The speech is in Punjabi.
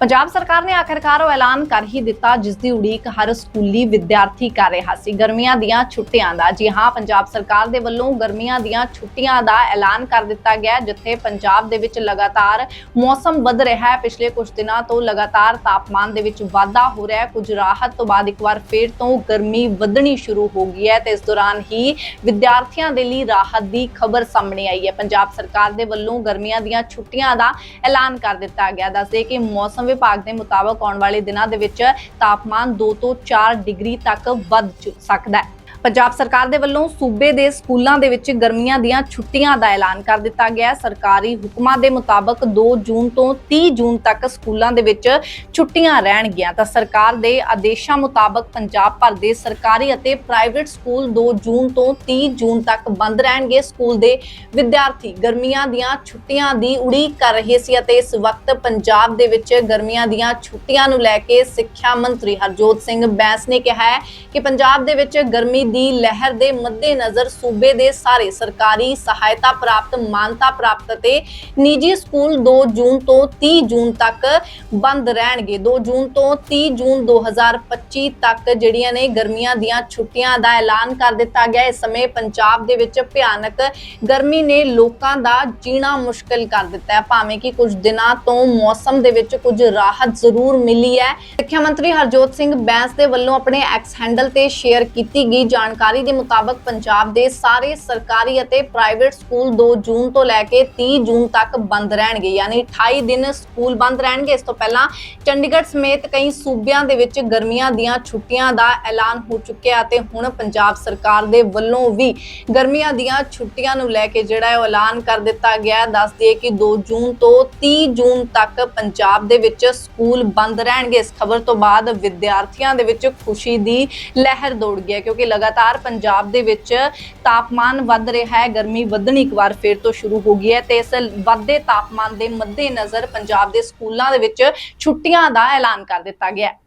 ਪੰਜਾਬ ਸਰਕਾਰ ਨੇ ਆਖਿਰਕਾਰ ਉਹ ਐਲਾਨ ਕਰ ਹੀ ਦਿੱਤਾ, ਜਿਸ ਦੀ ਉਡੀਕ ਹਰ ਸਕੂਲੀ ਵਿਦਿਆਰਥੀ ਕਰ ਰਿਹਾ ਸੀ। ਗਰਮੀਆਂ ਦੀਆਂ ਛੁੱਟੀਆਂ ਦਾ, ਜੀ ਹਾਂ, ਪੰਜਾਬ ਸਰਕਾਰ ਦੇ ਵੱਲੋਂ ਗਰਮੀਆਂ ਦੀਆਂ ਛੁੱਟੀਆਂ ਦਾ ਐਲਾਨ ਕਰ ਦਿੱਤਾ ਗਿਆ ਜਿੱਥੇ ਪੰਜਾਬ ਦੇ ਵਿੱਚ ਲਗਾਤਾਰ ਮੌਸਮ ਵੱਧ ਰਿਹਾ ਹੈ। ਪਿਛਲੇ ਕੁਝ ਦਿਨਾਂ ਤੋਂ ਲਗਾਤਾਰ ਤਾਪਮਾਨ ਦੇ ਵਿੱਚ ਵਾਧਾ ਹੋ ਰਿਹਾ ਹੈ। ਕੁਝ ਰਾਹਤ ਤੋਂ ਬਾਅਦ ਇੱਕ ਵਾਰ ਫੇਰ ਤੋਂ ਗਰਮੀ ਵਧਣੀ ਸ਼ੁਰੂ ਹੋ ਗਈ ਹੈ ਤੇ ਇਸ ਦੌਰਾਨ ਹੀ ਵਿਦਿਆਰਥੀਆਂ ਦੇ ਲਈ ਰਾਹਤ ਦੀ ਖਬਰ ਸਾਹਮਣੇ ਆਈ ਹੈ। ਪੰਜਾਬ ਸਰਕਾਰ ਦੇ ਵੱਲੋਂ ਗਰਮੀਆਂ ਦੀਆਂ ਛੁੱਟੀਆਂ ਦਾ ਐਲਾਨ ਕਰ ਦਿੱਤਾ ਗਿਆ। ਦੱਸਦੇ ਕਿ ਮੌਸਮ ਵਿਭਾਗ ਦੇ ਮੁਤਾਬਕ ਆਉਣ ਵਾਲੇ ਦਿਨਾਂ ਦੇ ਵਿੱਚ ਤਾਪਮਾਨ 2 ਤੋਂ 4 ਡਿਗਰੀ ਤੱਕ ਵੱਧ ਸਕਦਾ ਹੈ। ਪੰਜਾਬ ਸਰਕਾਰ ਦੇ ਵੱਲੋਂ ਸੂਬੇ ਦੇ ਸਕੂਲਾਂ ਦੇ ਵਿੱਚ ਗਰਮੀਆਂ ਦੀਆਂ ਛੁੱਟੀਆਂ ਦਾ ਐਲਾਨ ਕਰ ਦਿੱਤਾ ਗਿਆ ਹੈ। ਸਰਕਾਰੀ ਹੁਕਮਾਂ ਦੇ ਮੁਤਾਬਕ 2 ਜੂਨ ਤੋਂ 30 ਜੂਨ ਤੱਕ ਸਕੂਲਾਂ ਦੇ ਵਿੱਚ ਛੁੱਟੀਆਂ ਰਹਿਣਗੀਆਂ। ਤਾਂ ਸਰਕਾਰ ਦੇ ਆਦੇਸ਼ਾਂ ਮੁਤਾਬਕ ਪੰਜਾਬ ਭਰ ਦੇ ਸਰਕਾਰੀ ਅਤੇ ਪ੍ਰਾਈਵੇਟ ਸਕੂਲ 2 ਜੂਨ ਤੋਂ 30 ਜੂਨ ਤੱਕ ਬੰਦ ਰਹਿਣਗੇ। ਸਕੂਲ ਦੇ ਵਿਦਿਆਰਥੀ ਗਰਮੀਆਂ ਦੀਆਂ ਛੁੱਟੀਆਂ ਦੀ ਉਡੀਕ ਕਰ ਰਹੇ ਸੀ ਅਤੇ ਇਸ ਵਕਤ ਪੰਜਾਬ ਦੇ ਵਿੱਚ ਗਰਮੀਆਂ ਦੀਆਂ ਛੁੱਟੀਆਂ ਨੂੰ ਲੈ ਕੇ ਸਿੱਖਿਆ ਮੰਤਰੀ ਹਰਜੋਤ ਸਿੰਘ ਬੈਂਸ ਨੇ ਕਿਹਾ ਹੈ ਕਿ ਪੰਜਾਬ ਦੇ ਵਿੱਚ ਗਰਮੀ ਦੀ ਲਹਿਰ ਦੇ ਮੱਦੇਨਜ਼ਰ ਸੂਬੇ ਦੇ ਸਾਰੇ ਸਰਕਾਰੀ ਸਹਾਇਤਾ ਪ੍ਰਾਪਤ, ਮਾਨਤਾ ਪ੍ਰਾਪਤ ਅਤੇ ਨਿੱਜੀ ਸਕੂਲ 2 ਜੂਨ ਤੋਂ 30 ਜੂਨ ਤੱਕ ਬੰਦ ਰਹਿਣਗੇ। 2 ਜੂਨ ਤੋਂ 30 ਜੂਨ 2025 ਤੱਕ ਜਿਹੜੀਆਂ ਨੇ ਗਰਮੀਆਂ ਦੀਆਂ ਛੁੱਟੀਆਂ ਦਾ ਐਲਾਨ ਕਰ ਦਿੱਤਾ ਗਿਆ। ਇਸ ਸਮੇਂ ਪੰਜਾਬ ਦੇ ਵਿੱਚ ਭਿਆਨਕ ਗਰਮੀ ਨੇ ਲੋਕਾਂ ਦਾ ਜੀਣਾ ਮੁਸ਼ਕਲ ਕਰ ਦਿੱਤਾ ਹੈ। ਭਾਵੇਂ ਕਿ ਕੁਝ ਦਿਨਾਂ ਤੋਂ ਮੌਸਮ ਦੇ ਵਿੱਚ ਕੁਝ ਰਾਹਤ ਜ਼ਰੂਰ ਮਿਲੀ ਹੈ। ਸਿੱਖਿਆ ਮੰਤਰੀ ਹਰਜੋਤ ਸਿੰਘ ਬੈਂਸ ਦੇ ਵੱਲੋਂ ਆਪਣੇ ਐਕਸ ਹੈਂਡਲ ਤੇ ਸ਼ੇਅਰ ਕੀਤੀ ਗਈ ਜਾਣਕਾਰੀ ਦੇ ਮੁਤਾਬਕ ਪੰਜਾਬ ਦੇ ਸਾਰੇ ਸਰਕਾਰੀ ਅਤੇ ਪ੍ਰਾਈਵੇਟ ਸਕੂਲ 2 ਜੂਨ ਤੋਂ ਲੈ ਕੇ 30 ਜੂਨ ਤੱਕ ਬੰਦ ਰਹਿਣਗੇ, ਯਾਨੀ 28 ਦਿਨ ਸਕੂਲ ਬੰਦ ਰਹਿਣਗੇ। ਇਸ ਤੋਂ ਪਹਿਲਾਂ ਚੰਡੀਗੜ੍ਹ ਸਮੇਤ ਕਈ ਸੂਬਿਆਂ ਦੇ ਵਿੱਚ ਗਰਮੀਆਂ ਦੀਆਂ ਛੁੱਟੀਆਂ ਦਾ ਐਲਾਨ ਹੋ ਚੁੱਕਿਆ ਅਤੇ ਹੁਣ ਪੰਜਾਬ ਸਰਕਾਰ ਦੇ ਵੱਲੋਂ ਵੀ ਗਰਮੀਆਂ ਦੀਆਂ ਛੁੱਟੀਆਂ ਨੂੰ ਲੈ ਕੇ ਜਿਹੜਾ ਹੈ ਉਹ ਐਲਾਨ ਕਰ ਦਿੱਤਾ ਗਿਆ ਹੈ। ਦੱਸ ਦਈਏ ਕਿ 2 ਜੂਨ ਤੋਂ 30 ਜੂਨ ਤੱਕ ਪੰਜਾਬ ਦੇ ਵਿੱਚ ਸਕੂਲ ਬੰਦ ਰਹਿਣਗੇ। ਇਸ ਖਬਰ ਤੋਂ ਬਾਅਦ ਵਿਦਿਆਰਥੀਆਂ ਦੇ ਵਿੱਚ ਖੁਸ਼ੀ ਦੀ ਲਹਿਰ ਦੌੜ ਗਈ ਕਿਉਂਕਿ ਲਗਾ ਲਗਾਤਾਰ ਪੰਜਾਬ ਦੇ ਵਿੱਚ ਤਾਪਮਾਨ ਵੱਧ ਰਿਹਾ ਹੈ, ਗਰਮੀ ਵਧਣੀ ਇੱਕ ਵਾਰ ਫੇਰ ਤੋਂ ਸ਼ੁਰੂ ਹੋ ਗਈ ਹੈ ਤੇ ਇਸ ਵੱਧਦੇ ਤਾਪਮਾਨ ਦੇ ਮੱਦੇਨਜ਼ਰ ਪੰਜਾਬ ਦੇ ਸਕੂਲਾਂ ਦੇ ਵਿੱਚ ਛੁੱਟੀਆਂ ਦਾ ਐਲਾਨ ਕਰ ਦਿੱਤਾ ਗਿਆ ਹੈ।